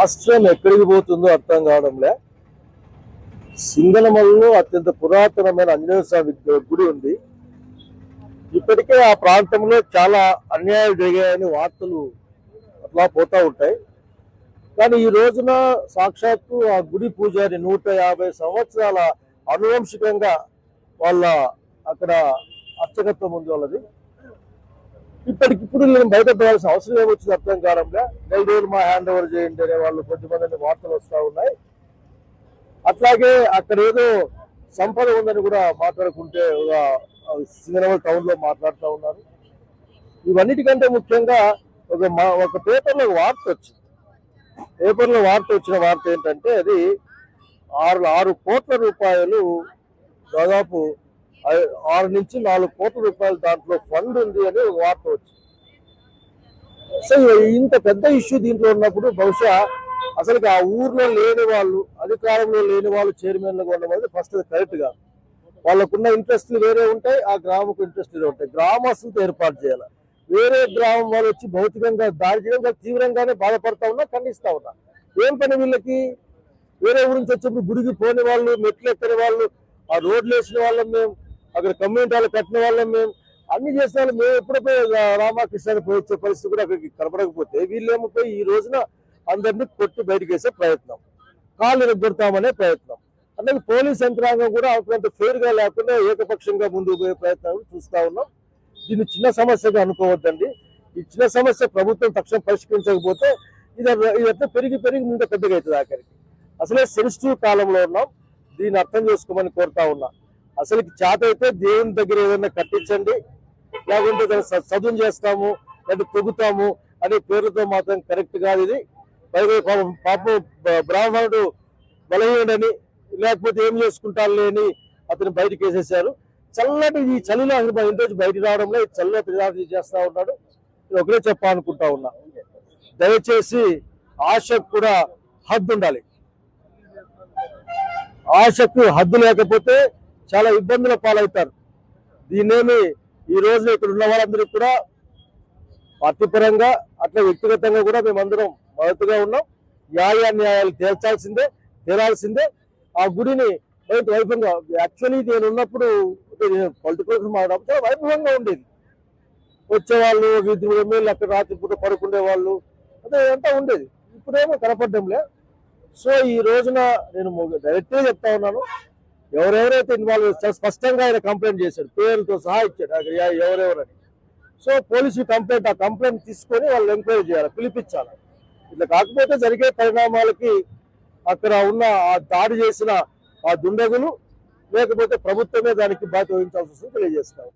రాష్ట్రం ఎక్కడికి పోతుందో అర్థం కావడంలే. సింగనమల్లో అత్యంత పురాతనమైన ఆంజనేయ స్వామి గుడి ఉంది. ఇప్పటికే ఆ ప్రాంతంలో చాలా అన్యాయాలు జరిగాయని వార్తలు అట్లా పోతూ ఉంటాయి. కానీ ఈ రోజున సాక్షాత్తు ఆ గుడి పూజారి నూట యాభై సంవత్సరాల అనువంశికంగా వాళ్ళ అక్కడ అర్చకత్వం ఉంది వాళ్ళది. ఇప్పటికిప్పుడు నేను బయటపడాల్సిన అవసరం ఏమొచ్చింది అర్థం కావడంలే. నెల రోజులు మా హ్యాండ్ ఓవర్ చేయండి అనే వాళ్ళు కొద్దిమంది వార్తలు వస్తూ ఉన్నాయి. అట్లాగే అక్కడ ఏదో సంపద ఉందని కూడా మాట్లాడుకుంటే సింగనవల్ టౌన్లో మాట్లాడుతూ ఉన్నారు. ఇవన్నిటికంటే ముఖ్యంగా ఒక మా- ఒక పేపర్లో వార్త వచ్చింది. పేపర్లో వార్త వచ్చిన వార్త ఏంటంటే అది ఆరు ఆరు కోట్ల రూపాయలు దాదాపు ఆరు నుంచి నాలుగు కోట్ల రూపాయలు దాంట్లో ఫండ్ ఉంది అని ఒక వార్త వచ్చింది. సో ఇంత పెద్ద ఇష్యూ దీంట్లో ఉన్నప్పుడు బహుశా అసలు ఆ ఊర్లో లేని వాళ్ళు అధికారంలో లేని వాళ్ళు చైర్మన్లుగా ఉండడం ఫస్ట్ కరెక్ట్గా వాళ్ళకున్న ఇంట్రెస్ట్లు వేరే ఉంటాయి ఆ గ్రామకు ఇంట్రెస్ట్ వేరే ఉంటాయి. గ్రామస్తులతో ఏర్పాటు చేయాలి. వేరే గ్రామం వాళ్ళు వచ్చి భౌతికంగా దాడి చేయడం తీవ్రంగానే బాధపడతా ఉన్నా ఖండిస్తా ఉన్నా. ఏం పని వీళ్ళకి? వేరే ఊరి నుంచి వచ్చినప్పుడు గుడికి పోని వాళ్ళు మెట్లు ఎక్కని వాళ్ళు ఆ రోడ్లు వేసిన వాళ్ళం మేము. అక్కడ కమ్యూనిటీ వాళ్ళు కట్టిన వాళ్ళం మేము. అన్ని చేసిన వాళ్ళు మేము ఎప్పుడైతే రామకృష్ణాన్ని పోయి వచ్చే పరిస్థితి కూడా అక్కడికి కనపడకపోతే వీళ్ళేమో పోయి ఈ రోజున అందరినీ కొట్టి బయటకు వేసే ప్రయత్నం. కాళ్ళు నిగ్గొడతామనే ప్రయత్నం. అలాగే పోలీస్ యంత్రాంగం కూడా అంత ఫెయిర్గా లేకుండా ఏకపక్షంగా ముందుకు పోయే ప్రయత్నాలు చూస్తా ఉన్నాం. దీన్ని చిన్న సమస్యగా అనుకోవద్దండి. ఈ చిన్న సమస్య ప్రభుత్వం తక్షణం పరిష్కరించకపోతే ఇది ఇదంతా పెరిగి పెరిగి ముందు పెద్దగా అవుతుంది ఆఖరికి. అసలే సెన్సిటివ్ కాలంలో ఉన్నాం. దీన్ని అర్థం చేసుకోమని కోరుతా ఉన్నా. అసలు చేత అయితే దేవుని దగ్గర ఏదైనా కట్టించండి లేకుంటే దాన్ని చదువు చేస్తాము లేదా తొగుతాము అనే పేరుతో మాత్రం కరెక్ట్ కాదు ఇది. పైగా పాపం బ్రాహ్మణుడు బలహీనుడని లేకపోతే ఏం చేసుకుంటాను లేని అతను బయటకు వేసేసారు. చల్లటి ఈ చలిలో అసలు ఇంటి నుంచి బయటికి రావడంలో చల్ల ప్రజాపతి చేస్తా ఉన్నాడు. నేను ఒకటే చెప్పాలనుకుంటా ఉన్నా. దయచేసి ఆశకు కూడా హద్దు ఉండాలి. ఆశకు హద్దు లేకపోతే చాలా ఇబ్బందుల పాలవుతారు. దీన్నేమి ఈ రోజు ఇక్కడ ఉన్న వాళ్ళందరూ కూడా పార్టీ పరంగా అట్లా వ్యక్తిగతంగా కూడా మేమందరం మద్దతుగా ఉన్నాం. న్యాయ న్యాయాలు తేల్చాల్సిందే తేరాల్సిందే ఆ గుడిని బయట వైభవంగా యాక్చువల్లీ నేను ఉన్నప్పుడు పొలిటికల్ మాట్లాడడం వైభవంగా ఉండేది. వచ్చేవాళ్ళు ఇద్దరు ఎమ్మెల్యేలు అక్కడ రాత్రి పూట పడుకునే వాళ్ళు అదే అంతా ఉండేది. ఇప్పుడేమో కనపడడంలే. సో ఈ రోజున నేను డైరెక్ట్గా చెప్తా ఉన్నాను. ఎవరెవరైతే ఇన్వాల్వ్ చేస్తారో స్పష్టంగా ఆయన కంప్లైంట్ చేశాడు. పేర్లతో సహా ఇచ్చాడు. అక్కడ ఎవరెవరని. సో పోలీసు కంప్లైంట్ ఆ కంప్లైంట్ తీసుకొని వాళ్ళు ఎంక్వైరీ చేయాలి పిలిపించాలి. ఇట్లా కాకపోతే జరిగే పరిణామాలకి అక్కడ ఉన్న ఆ దాడి చేసిన ఆ దుండగులు లేకపోతే ప్రభుత్వమే దానికి బాధ్యత వహించాల్సి వస్తుంది తెలియజేస్తారు